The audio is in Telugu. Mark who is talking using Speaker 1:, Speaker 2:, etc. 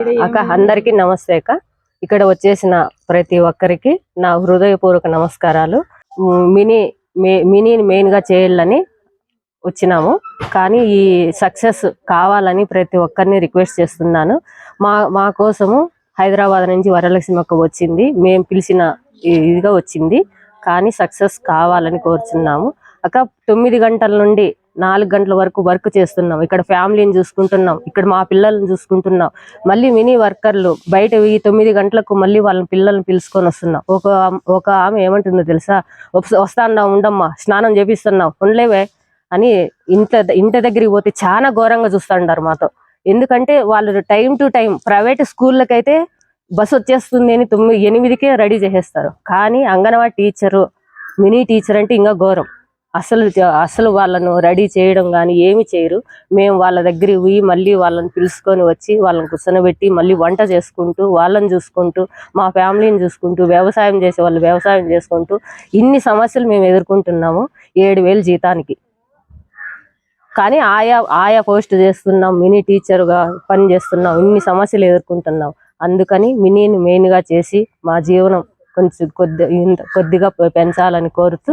Speaker 1: అక్క అందరికీ నమస్తే అక్క. ఇక్కడ వచ్చేసిన ప్రతి ఒక్కరికి నా హృదయపూర్వక నమస్కారాలు. మినీ మే- మినీని మెయిన్గా చేయాలని వచ్చినాము. కానీ ఈ సక్సెస్ కావాలని ప్రతి ఒక్కరిని రిక్వెస్ట్ చేస్తున్నాను. మా మా కోసము హైదరాబాద్ నుంచి వరలక్ష్మి అక్క వచ్చింది. మేము పిలిచిన ఇదిగా వచ్చింది. కానీ సక్సెస్ కావాలని కోరుచున్నాము. అక్క తొమ్మిది గంటల నుండి నాలుగు గంటల వరకు వర్క్ చేస్తున్నాం. ఇక్కడ ఫ్యామిలీని చూసుకుంటున్నాం. ఇక్కడ మా పిల్లల్ని చూసుకుంటున్నాం. మళ్ళీ మినీ వర్కర్లు బయట ఈ తొమ్మిది గంటలకు మళ్ళీ వాళ్ళ పిల్లల్ని పిలుచుకొని వస్తున్నాం. ఒక ఒక ఆమె ఏమంటుందో తెలుసా? వస్తాన్నా ఉండమ్మా స్నానం చేపిస్తున్నాం ఉండలేవే అని ఇంత ఇంటి దగ్గరికి పోతే చాలా ఘోరంగా చూస్తుంటారు మాతో. ఎందుకంటే వాళ్ళు టైం టు టైం ప్రైవేట్ స్కూళ్ళకైతే బస్ వచ్చేస్తుంది అని తొమ్మిది ఎనిమిదికే రెడీ చేసేస్తారు. కానీ అంగన్వాడీ టీచరు మినీ టీచర్ అంటే ఇంకా ఘోరం. అసలు అసలు వాళ్ళను రెడీ చేయడం కానీ ఏమి చేయరు. మేము వాళ్ళ దగ్గర పోయి మళ్ళీ వాళ్ళని పిలుచుకొని వచ్చి వాళ్ళని కూర్చొనబెట్టి మళ్ళీ వంట చేసుకుంటూ వాళ్ళని చూసుకుంటూ మా ఫ్యామిలీని చూసుకుంటూ వ్యవసాయం చేసే వాళ్ళు వ్యవసాయం చేసుకుంటూ ఇన్ని సమస్యలు మేము ఎదుర్కొంటున్నాము ఏడు వేలు జీతానికి. కానీ ఆయా ఆయా పోస్ట్ చేస్తున్నాం మినీ టీచర్గా పని చేస్తున్నాం ఇన్ని సమస్యలు ఎదుర్కొంటున్నాం. అందుకని మినీని మెయిన్గా చేసి మా జీవనం కొంచెం కొద్ది కొద్దిగా పెంచాలని కోరుతూ